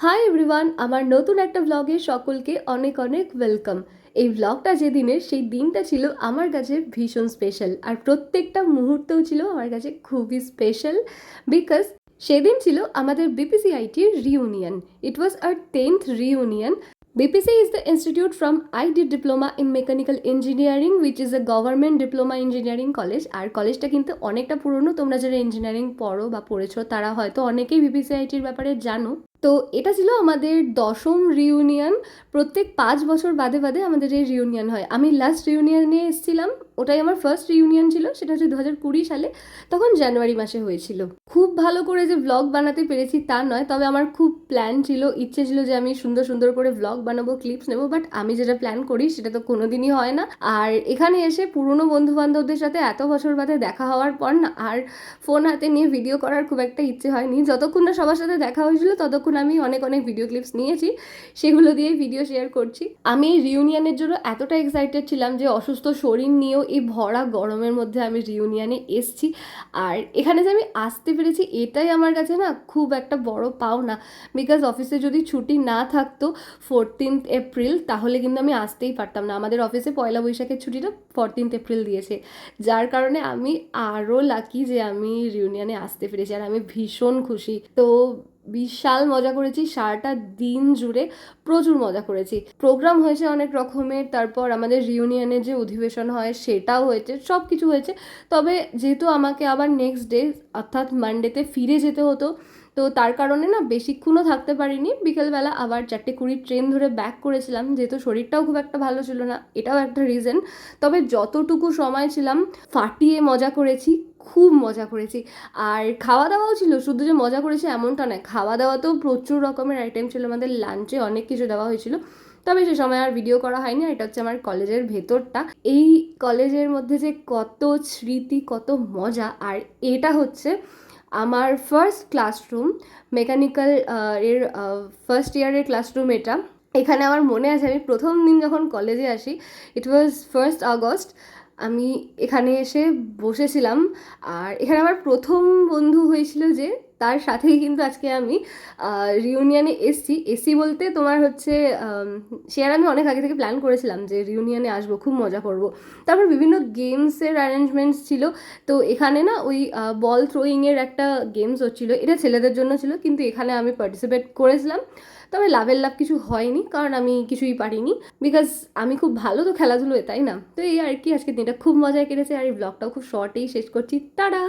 Hi everyone আমার নতুন একটা ব্লগে সকলকে অনেক অনেক ওয়েলকাম এই ব্লগটা যেদিনের, সেই দিনটা ছিল আমার কাছে ভীষণ স্পেশাল আর প্রত্যেকটা মুহূর্তেও ছিল আমার কাছে খুবই স্পেশাল বিকজ সেদিন ছিল আমাদের বিপিসিআইটির reunion it was our tenth reunion BPC is the institute from I did diploma in mechanical engineering which is a government diploma engineering college আর কলেজটা কিন্তু অনেকটা পুরনো তোমরা যারা ইঞ্জিনিয়ারিং পড়ো বা পড়েছো তারা হয়তো অনেকেই বিপিসিআইটির ব্যাপারে জানো তো এটা ছিল আমাদের দশম রিউনিয়ন প্রত্যেক পাঁচ বছর বাদে বাদে আমাদের এই রিউনিয়ন হয়। আমি লাস্ট রিউনিয়নে এসেছিলাম, ওটাই আমার ফার্স্ট রিউনিয়ন ছিল, সেটা হচ্ছে দু হাজার কুড়ি সালে, তখন জানুয়ারি মাসে হয়েছিল। খুব ভালো করে যে ব্লগ বানাতে পেরেছি তা নয়, তবে আমার খুব প্ল্যান ছিল, ইচ্ছে ছিল যে আমি সুন্দর সুন্দর করে ব্লগ বানাবো ক্লিপস নেব বাট আমি যেটা প্ল্যান করি সেটা তো কোনোদিনই হয় না। আর এখানে এসে পুরনো বন্ধু বান্ধবদের সাথে এত বছর বাদে দেখা হওয়ার পর না, আর ফোন হাতে নিয়ে ভিডিও করার খুব একটা ইচ্ছে হয়নি। যতক্ষণ না সবার সাথে দেখা হয়েছিল, ততক্ষণ আমি অনেক অনেক ভিডিও ক্লিপস নিয়েছি, সেগুলো দিয়েই ভিডিও শেয়ার করছি। আমি এই রিউনিয়নের জন্য এতটা এক্সাইটেড ছিলাম যে অসুস্থ শরীর নিয়েও এই ভরা গরমের মধ্যে আমি রিউনিয়নে এসছি। আর এখানে যে আমি আসতে পেরেছি, এটাই আমার কাছে না খুব একটা বড় পাওনা। বিকজ অফিসে যদি ছুটি না থাকতো ফোরটিন্থ এপ্রিল তাহলে কিন্তু আমি আসতেই পারতাম না। আমাদের অফিসে পয়লা বৈশাখের ছুটিটা ফোরটিন্থ এপ্রিল দিয়েছে। যার কারণে আমি আরও লাকি যে আমি রিউনিয়নে আসতে পেরেছি, আর আমি ভীষণ খুশি। তো বিশাল মজা করেছি, সারাটা দিন জুড়ে প্রচুর মজা করেছি। প্রোগ্রাম হয়েছে অনেক রকমের, তারপর আমাদের রিউনিয়নের যে অধিবেশন হয় সেটাও হয়েছে সব কিছু হয়েছে। তবে যেহেতু আমাকে আবার নেক্সট ডে অর্থাৎ মানডেতে ফিরে যেতে হতো তো তার কারণে না বেশিক্ষণও থাকতে পারিনি। বিকেলবেলা আবার চারটে কুড়ির ট্রেন ধরে ব্যাক করেছিলাম, যেহেতু শরীরটাও খুব একটা ভালো ছিল না, এটাও একটা রিজন তবে যতটুকু সময় ছিলাম, ফাটিয়ে মজা করেছি, খুব মজা করেছি। আর খাওয়া দাওয়াও ছিল, শুধু যে মজা করেছি এমনটা নয় খাওয়া দাওয়াতেও প্রচুর রকমের আইটেম ছিল, আমাদের লাঞ্চে অনেক কিছু দেওয়া হয়েছিল। তবে সে সময় আর ভিডিও করা হয়নি এটা হচ্ছে আমার কলেজের ভেতরটা। এই কলেজের মধ্যে যে কত স্মৃতি, কত মজা, আর এটা হচ্ছে আমার ফার্স্ট ক্লাসরুম মেকানিক্যাল এর ফার্স্ট ইয়ারের ক্লাসরুম এটা। এখানে আমার মনে আছে, আমি প্রথম দিন যখন কলেজে আসি ইট ওয়াজ ফার্স্ট আগস্ট আমি এখানে এসে বসেছিলাম। আর এখানে আমার প্রথম বন্ধু হয়েছিল যে তার সাথেই কিন্তু আজকে আমি রিউনিয়নে এসছি। এসি বলতে তোমার হচ্ছে সে আর আমি অনেক আগে থেকে প্ল্যান করেছিলাম যে রিউনিয়নে আসব, খুব মজা করব। তারপর বিভিন্ন গেমসের অ্যারেঞ্জমেন্টস ছিল। তো এখানে না ওই বল থ্রোয়িংয়ের একটা গেমস হচ্ছিল। এটা ছেলেদের জন্য ছিল, কিন্তু এখানে আমি পার্টিসিপেট করেছিলাম। তবে লাভের লাভ কিছু হয়নি, কারণ আমি কিছুই পারিনি। বিকজ আমি খুব ভালো তো খেলাধুলো তাই না? তো এই আর কি আজকে দিনটা খুব মজায় কেটেছে। আর এই ব্লগটাও খুব শর্টেই শেষ করছি। টাটা!